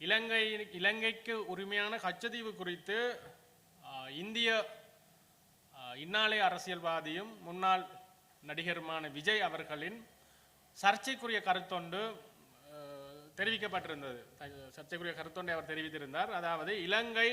இலங்கை இலங்கைக்கு உரிமையான கச்சதீவு குறித்து இந்திய ஆ, அரசியல்வாதியும் முன்னாள் நடிகருமான விஜய் அவர்களின் சர்ச்சைக்குரிய கருத்தொண்டு தெரிவிக்கப்பட்டிருந்தது. சர்ச்சைக்குரிய கருத்தொண்டை அவர் தெரிவித்திருந்தார். அதாவது இலங்கை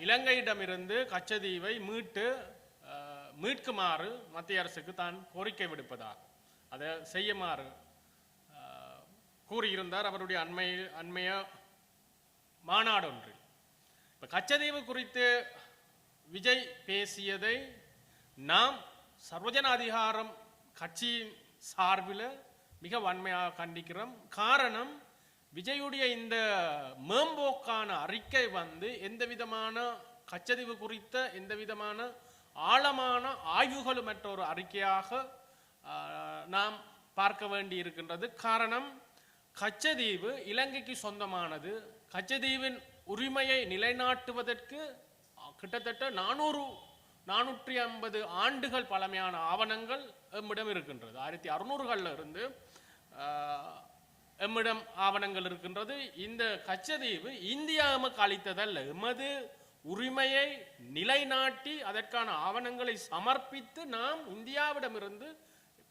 இலங்கையிடமிருந்து கச்சதீவை மீட்டு மீட்குமாறு மத்திய அரசுக்கு தான் கோரிக்கை விடுப்பதாக. அதை செய்யுமாறு கூறியிருந்தார் அவருடைய அண்மை அண்மைய மாநாடு ஒன்றில் இப்போ கச்சதீவு குறித்து விஜய் பேசியதை நாம் சர்வஜன அதிகாரம் கட்சியின் சார்பில் மிக வன்மையாக கண்டிக்கிறோம். காரணம் விஜயுடைய இந்த மேம்போக்கான அறிக்கை வந்து எந்த விதமான கச்சதீவு குறித்த எந்த விதமான ஆழமான ஆய்வுகளுமற்ற ஒரு அறிக்கையாக நாம் பார்க்க வேண்டி இருக்கின்றது காரணம் கச்சதீவு இலங்கைக்கு சொந்தமானது. கச்சதீவின் உரிமையை நிலைநாட்டுவதற்கு கிட்டத்தட்ட நானூறு நானூற்றி ஐம்பது ஆண்டுகள் பழமையான ஆவணங்கள் எம்மிடம் இருக்கின்றது. ஆயிரத்தி அறுநூறுகளில் இருந்து ஆஹ், எம்மிடம் ஆவணங்கள் இருக்கின்றது. இந்த கச்சதீவு இந்தியா எமக்கு அளித்ததல்ல. எமது உரிமையை நிலைநாட்டி அதற்கான ஆவணங்களை சமர்ப்பித்து நாம் இந்தியாவிடமிருந்து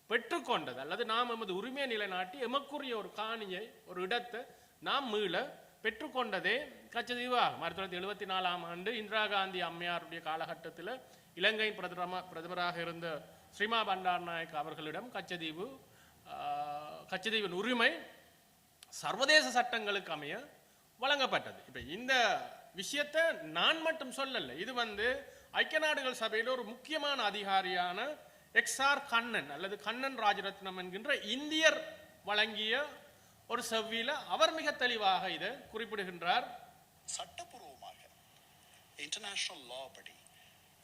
பெற்றுக்கொண்டது. அல்லது நாம் எமது உரிமையை நிலைநாட்டி எமக்குரிய ஒரு காணியை ஒரு இடத்தை நாம் மீள பெற்றுக்கொண்டதே கச்சதீவாகும் ஆயிரத்தி தொள்ளாயிரத்தி எழுபத்தி நாலாம் ஆண்டு இந்திரா காந்தி அம்மையாருடைய காலகட்டத்தில் இலங்கை பிரதம பிரதமராக இருந்த ஸ்ரீமா பண்டார் நாயக் அவர்களிடம் கச்சதீவு கச்சதீவின் உரிமை சர்வதேச சட்டங்களுக்கு அமைய வழங்கப்பட்டது. இப்போ இந்த விஷயத்தை நான் மட்டும் சொல்லலை. இது வந்து ஐக்கிய நாடுகள் சபையில் ஒரு முக்கியமான அதிகாரியான எக்ஸ்ஆர் கண்ணன் அல்லது கண்ணன் ராஜரத்னம் என்கின்ற இந்தியர் வழங்கிய ஒரு செவ்வியில அவர் மிக தெளிவாக இதை குறிப்பிடுகின்றார். சட்டபூர்வமாக இன்டர்நேஷனல் லா படி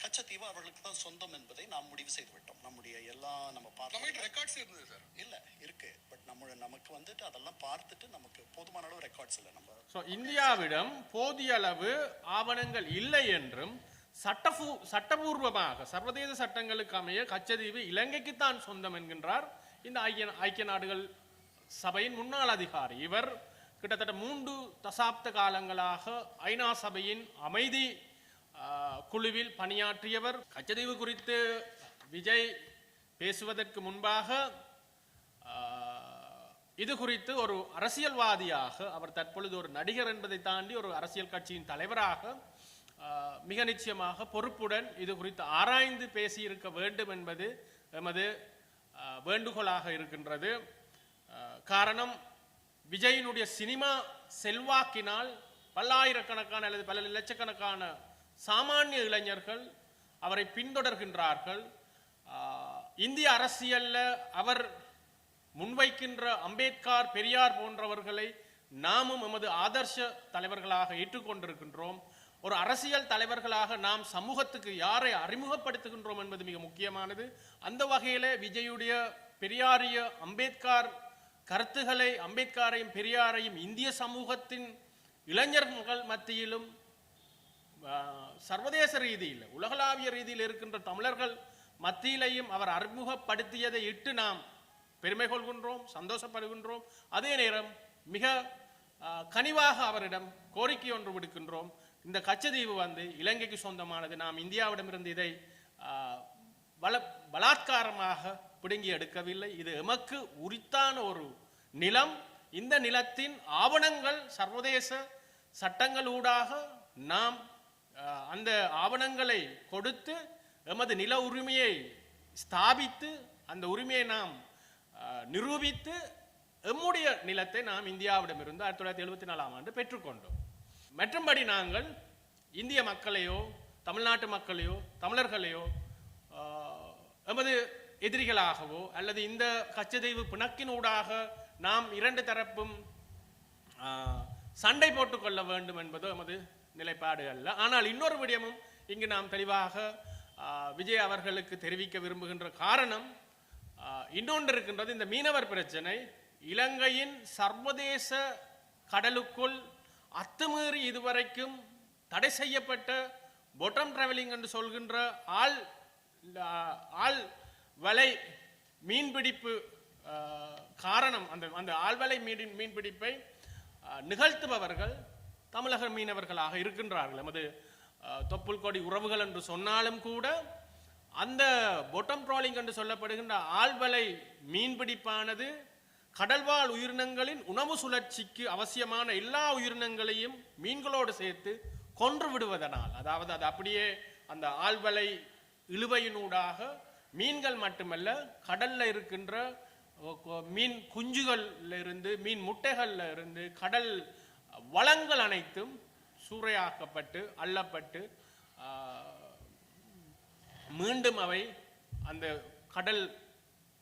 கச்சத்தீவு அவர்களுக்கு தான் சொந்தம் என்பதை நாம் முடிவு செய்து விட்டோம் நம்முடைய எல்லா நம்ம நம்ம பார்த்து ரெக்கார்ட்ஸ் இருந்தது சார் இல்ல இருக்கு. பட் நம்ம நமக்கு வந்துட்டு அதெல்லாம் பார்த்துட்டு நமக்கு போதுமான அளவு ரெக்கார்ட்ஸ் இல்லை நம்ம. ஸோ இந்தியாவிடம் போதிய அளவு ஆவணங்கள் இல்லை என்றும் சட்டபூ சட்டபூர்வமாக சர்வதேச சட்டங்களுக்கு அமைய கச்சதீவு இலங்கைக்குத்தான் சொந்தம் என்கின்றார் இந்த ஐக்கிய ஐக்கிய நாடுகள் சபையின் முன்னாள் அதிகாரி. இவர் கிட்டத்தட்ட மூன்று தசாப்த காலங்களாக ஐநா சபையின் அமைதி குழுவில் பணியாற்றியவர். கச்சதீவு குறித்து விஜய் பேசுவதற்கு முன்பாக இது குறித்து ஒரு அரசியல்வாதியாக அவர் தற்பொழுது ஒரு நடிகர் என்பதை தாண்டி ஒரு அரசியல் கட்சியின் தலைவராக மிக நிச்சயமாக பொறுப்புடன் இது குறித்து ஆராய்ந்து பேசியிருக்க வேண்டும் என்பது எமது வேண்டுகோளாக இருக்கின்றது. காரணம் விஜயினுடைய சினிமா செல்வாக்கினால் பல்லாயிரக்கணக்கான அல்லது பல லட்சக்கணக்கான சாமானிய இளைஞர்கள் அவரை பின்தொடர்கின்றார்கள். இந்திய அரசியல்ல அவர் முன்வைக்கின்ற அம்பேத்கர் பெரியார் போன்றவர்களை நாமும் எமது ஆதர்ஷ தலைவர்களாக ஏற்றுக்கொண்டிருக்கின்றோம். ஒரு அரசியல் தலைவர்களாக நாம் சமூகத்துக்கு யாரை அறிமுகப்படுத்துகின்றோம் என்பது மிக முக்கியமானது. அந்த வகையில விஜயுடைய பெரியாரிய அம்பேத்கர் கருத்துக்களை அம்பேத்கரையும் பெரியாரையும் இந்திய சமூகத்தின் இளைஞர்கள் மத்தியிலும் சர்வதேச ரீதியில் உலகளாவிய ரீதியில் இருக்கின்ற தமிழர்கள் மத்தியிலையும் அவர் அறிமுகப்படுத்தியதை இட்டு நாம் பெருமை கொள்கின்றோம் சந்தோஷப்படுகின்றோம். அதே நேரம் மிக கனிவாக அவரிடம் கோரிக்கை ஒன்று விடுக்கின்றோம். இந்த கச்சதீவு வந்து இலங்கைக்கு சொந்தமானது. நாம் இந்தியாவிடமிருந்து இதை பல பலாத்காரமாக பிடுங்கி எடுக்கவில்லை. இது எமக்கு உரித்தான ஒரு நிலம். இந்த நிலத்தின் ஆவணங்கள் சர்வதேச சட்டங்களூடாக நாம் அந்த ஆவணங்களை கொடுத்து எமது நில உரிமையை ஸ்தாபித்து அந்த உரிமையை நாம் நிரூபித்து எம்முடைய நிலத்தை நாம் இந்தியாவிடமிருந்து ஆயிரத்தி தொள்ளாயிரத்தி எழுபத்தி நாலாம் ஆண்டு பெற்றுக்கொண்டோம். மற்றும்படி நாங்கள் இந்திய மக்களையோ தமிழ்நாட்டு மக்களையோ தமிழர்களையோ எமது எதிரிகளாகவோ அல்லது இந்த கச்சதெய்வு பிணக்கினூடாக நாம் இரண்டு தரப்பும் சண்டை போட்டுக்கொள்ள வேண்டும் என்பது எமது நிலைப்பாடு அல்ல. ஆனால் இன்னொரு விடயமும் இங்கு நாம் தெளிவாக விஜய் அவர்களுக்கு தெரிவிக்க விரும்புகின்ற காரணம் இன்னொன்று இருக்கின்றது இந்த மீனவர் பிரச்சனை. இலங்கையின் சர்வதேச கடலுக்குள் அத்துமீறி இதுவரைக்கும் தடை செய்யப்பட்ட பொட்டம் டிராவலிங் என்று சொல்கின்ற ஆள் ஆள் வலை மீன்பிடிப்பு காரணம் அந்த அந்த ஆழ்வலை மீன் மீன்பிடிப்பை நிகழ்த்துபவர்கள் தமிழக மீனவர்களாக இருக்கின்றார்கள். எமது தொப்புள் கொடி உறவுகள் என்று சொன்னாலும் கூட அந்த பொட்டம் ட்ராலிங் என்று சொல்லப்படுகின்ற ஆழ்வலை மீன்பிடிப்பானது கடல்வாழ் உயிரினங்களின் உணவு சுழற்சிக்கு அவசியமான எல்லா உயிரினங்களையும் மீன்களோடு சேர்த்து கொன்று விடுவதனால் அதாவது அது அப்படியே அந்த ஆழ்வலை இழுவையினூடாக மீன்கள் மட்டுமல்ல கடல்ல இருக்கின்ற மீன் குஞ்சுகள்ல இருந்து மீன் முட்டைகள்ல இருந்து கடல் வளங்கள் அனைத்தும் சூறையாக்கப்பட்டு அள்ளப்பட்டு மீண்டும் அவை அந்த கடல்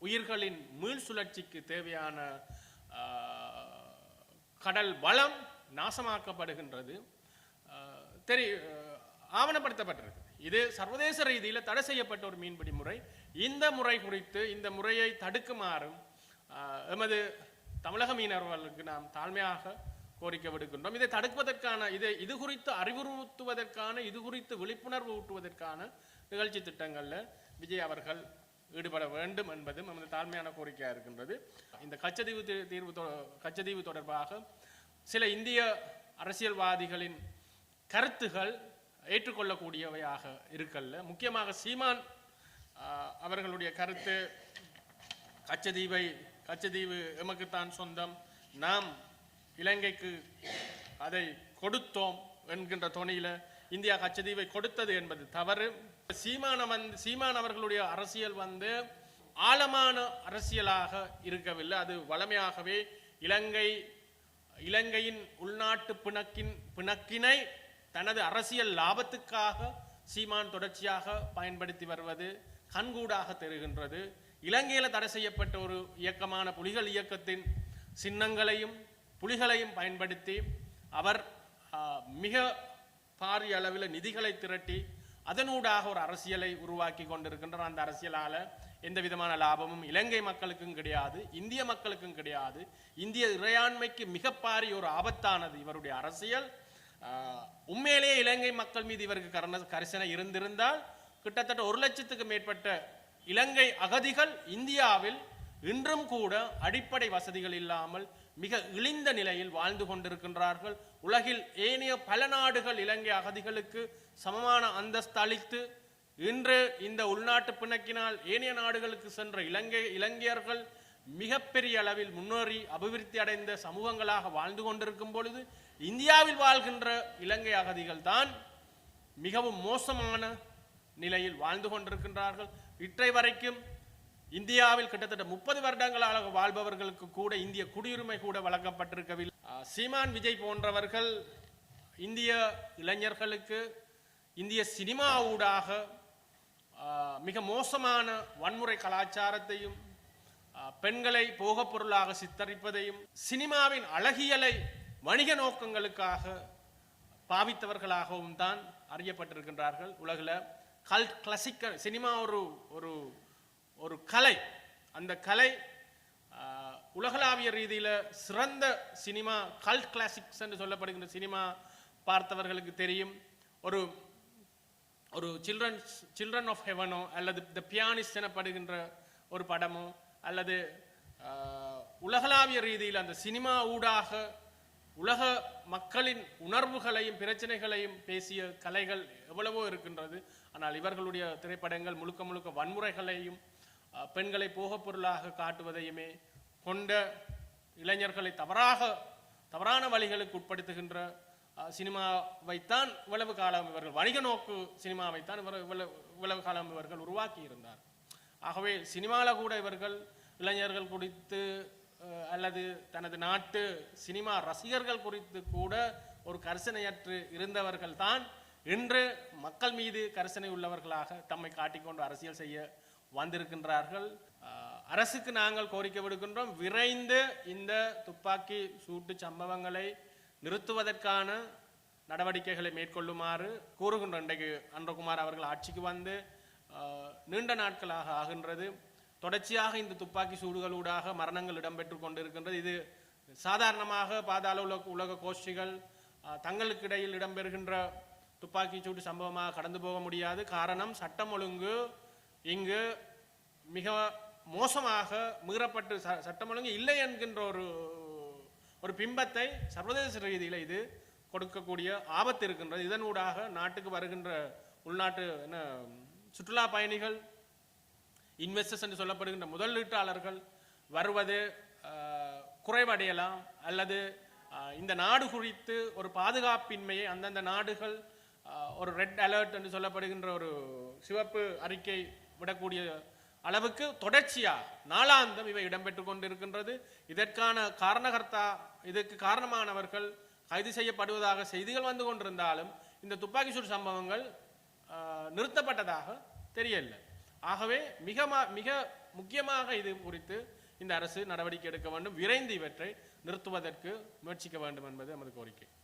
உயிர்களின் மீள் சுழற்சிக்கு தேவையான கடல் வளம் நாசமாக்கப்படுகின்றது. தெரி ஆவணப்படுத்தப்பட்டிருக்கு. இது சர்வதேச ரீதியில் தடை செய்யப்பட்ட ஒரு மீன்பிடி முறை. இந்த முறை குறித்து இந்த முறையை தடுக்குமாறும் எமது தமிழக மீனவர்களுக்கு நாம் தாழ்மையாக கோரிக்கை விடுக்கின்றோம். இதை தடுப்பதற்கான இதை இது குறித்து அறிவுறுத்துவதற்கான இது குறித்து விழிப்புணர்வு ஊட்டுவதற்கான நிகழ்ச்சி திட்டங்களில் விஜய் அவர்கள் ஈடுபட வேண்டும் என்பது நமது தாழ்மையான கோரிக்கையாக இருக்கின்றது. இந்த கச்சதீவு தீர்வு தொ- கச்சதீவு தொடர்பாக சில இந்திய அரசியல்வாதிகளின் கருத்துகள் ஏற்றுக்கொள்ளக்கூடியவையாக இருக்கல்ல. முக்கியமாக சீமான் அவர்களுடைய கருத்து கச்சதீவை கச்சதீவு எமக்குத்தான் சொந்தம் நாம் இலங்கைக்கு அதை கொடுத்தோம் என்கின்ற துணையில் இந்தியா கச்சதீவை கொடுத்தது என்பது தவறு. சீமான வந்து சீமான் அவர்களுடைய அரசியல் வந்து ஆழமான அரசியலாக இருக்கவில்லை. அது வளமையாகவே இலங்கை இலங்கையின் உள்நாட்டு பிணக்கின் பிணக்கினை தனது அரசியல் லாபத்துக்காக சீமான் தொடர்ச்சியாக பயன்படுத்தி வருவது கண்கூடாக தெரிகின்றது. இலங்கையில் தடை செய்யப்பட்ட ஒரு இயக்கமான புலிகள் இயக்கத்தின் சின்னங்களையும் புலிகளையும் பயன்படுத்தி அவர் மிக பாரிய அளவில் நிதிகளை திரட்டி அதனூடாக ஒரு அரசியலை உருவாக்கி கொண்டிருக்கின்றார் அந்த அரசியலால் எந்த விதமான லாபமும் இலங்கை மக்களுக்கும் கிடையாது இந்திய மக்களுக்கும் கிடையாது. இந்திய இறையாண்மைக்கு மிகப்பாரி ஒரு ஆபத்தானது இவருடைய அரசியல். உண்மையிலேயே இலங்கை மக்கள் மீது இவருக்கு கரண கரிசனை இருந்திருந்தால் கிட்டத்தட்ட ஒரு லட்சத்துக்கு மேற்பட்ட இலங்கை அகதிகள் இந்தியாவில் இன்றும் கூட அடிப்படை வசதிகள் இல்லாமல் மிக இழிந்த நிலையில் வாழ்ந்து கொண்டிருக்கின்றார்கள். உலகில் ஏனைய பல நாடுகள் இலங்கை அகதிகளுக்கு சமமான அந்தஸ்து அளித்து இன்று இந்த உள்நாட்டு பிணக்கினால் ஏனைய நாடுகளுக்கு சென்ற இலங்கை இலங்கையர்கள் மிகப்பெரிய அளவில் முன்னேறி அபிவிருத்தி அடைந்த சமூகங்களாக வாழ்ந்து கொண்டிருக்கும் பொழுது இந்தியாவில் வாழ்கின்ற இலங்கை அகதிகள் தான் மிகவும் மோசமான நிலையில் வாழ்ந்து கொண்டிருக்கின்றார்கள். இற்றை வரைக்கும் இந்தியாவில் கிட்டத்தட்ட முப்பது வருடங்களாக வாழ்பவர்களுக்கு கூட இந்திய குடியுரிமை கூட வழங்கப்பட்டிருக்கவில்லை. சீமான் விஜய் போன்றவர்கள் இந்திய இளைஞர்களுக்கு இந்திய சினிமா ஊடாக மிக மோசமான வன்முறை கலாச்சாரத்தையும் பெண்களை போகப் பொருளாக சித்தரிப்பதையும் சினிமாவின் அழகியலை வணிக நோக்கங்களுக்காக பாவித்தவர்களாகவும் தான் அறியப்பட்டிருக்கின்றார்கள். உலகில் கல் கிளாசிக்கல் சினிமா ஒரு ஒரு ஒரு கலை. அந்த கலை உலகளாவிய ரீதியில் சிறந்த சினிமா கல்ட் கிளாசிக்ஸ் என்று சொல்லப்படுகின்ற சினிமா பார்த்தவர்களுக்கு தெரியும். ஒரு ஒரு சில்ட்ரன்ஸ் சில்ட்ரன் ஆஃப் ஹெவனோ அல்லது த பியானிஸ்ட் எனப்படுகின்ற ஒரு படமோ அல்லது உலகளாவிய ரீதியில் அந்த சினிமா ஊடாக உலக மக்களின் உணர்வுகளையும் பிரச்சனைகளையும் பேசிய கலைகள் எவ்வளவோ இருக்கின்றது. ஆனால் இவர்களுடைய திரைப்படங்கள் முழுக்க முழுக்க வன்முறைகளையும் பெண்களை போகப் பொருளாக காட்டுவதையுமே கொண்ட இளைஞர்களை தவறாக தவறான வழிகளுக்கு உட்படுத்துகின்ற சினிமாவைத்தான் இவ்வளவு காலம் இவர்கள் வணிக நோக்கு சினிமாவைத்தான் இவர் இவ்வளவு இவ்வளவு காலம் இவர்கள் உருவாக்கி இருந்தார். ஆகவே சினிமாவில் கூட இவர்கள் இளைஞர்கள் குறித்து அல்லது தனது நாட்டு சினிமா ரசிகர்கள் குறித்து கூட ஒரு கரிசனையற்று இருந்தவர்கள் தான் இன்று மக்கள் மீது கரிசனை உள்ளவர்களாக தம்மை காட்டிக்கொண்டு அரசியல் செய்ய வந்திருக்கின்றார்கள். அரசுக்கு நாங்கள் கோரிக்கை விடுக்கின்றோம். விரைந்து இந்த துப்பாக்கி சூட்டு சம்பவங்களை நிறுத்துவதற்கான நடவடிக்கைகளை மேற்கொள்ளுமாறு கூறுகின்றோம். இன்றைக்கு அன்றகுமார் அவர்கள் ஆட்சிக்கு வந்து நீண்ட நாட்களாக ஆகின்றது. தொடர்ச்சியாக இந்த துப்பாக்கி சூடுகளூடாக மரணங்கள் இடம்பெற்று கொண்டிருக்கின்றது. இது சாதாரணமாக பாதாள உலக உலக கோஷ்டிகள் தங்களுக்கு இடையில் இடம்பெறுகின்ற துப்பாக்கி சூடு சம்பவமாக கடந்து போக முடியாது. காரணம் சட்டம் ஒழுங்கு இங்கு மிக மோசமாக மீறப்பட்டு ச- சட்டம் ஒழுங்கு இல்லை என்கின்ற ஒரு ஒரு பிம்பத்தை சர்வதேச ரீதியில் இது கொடுக்கக்கூடிய ஆபத்து இருக்கின்றது. இதனூடாக நாட்டுக்கு வருகின்ற உள்நாட்டு என்ன சுற்றுலா பயணிகள் இன்வெஸ்டர்ஸ் என்று சொல்லப்படுகின்ற முதலீட்டாளர்கள் வருவது குறைவடையலாம் அல்லது இந்த நாடு குறித்து ஒரு பாதுகாப்பின்மையை அந்தந்த நாடுகள் ஒரு ரெட் அலர்ட் என்று சொல்லப்படுகின்ற ஒரு சிவப்பு அறிக்கை விடக்கூடிய அளவுக்கு தொடர்ச்சியாக நாளாந்தம் இவை இடம்பெற்று கொண்டிருக்கின்றது. இதற்கான காரணகர்த்தா இதற்கு காரணமானவர்கள் கைது செய்யப்படுவதாக செய்திகள் வந்து கொண்டிருந்தாலும் இந்த துப்பாக்கி சூடு சம்பவங்கள் நிறுத்தப்பட்டதாக தெரியல ஆகவே மிக மிக முக்கியமாக இது குறித்து இந்த அரசு நடவடிக்கை எடுக்க வேண்டும். விரைந்து இவற்றை நிறுத்துவதற்கு முயற்சிக்க வேண்டும் என்பது நமது கோரிக்கை.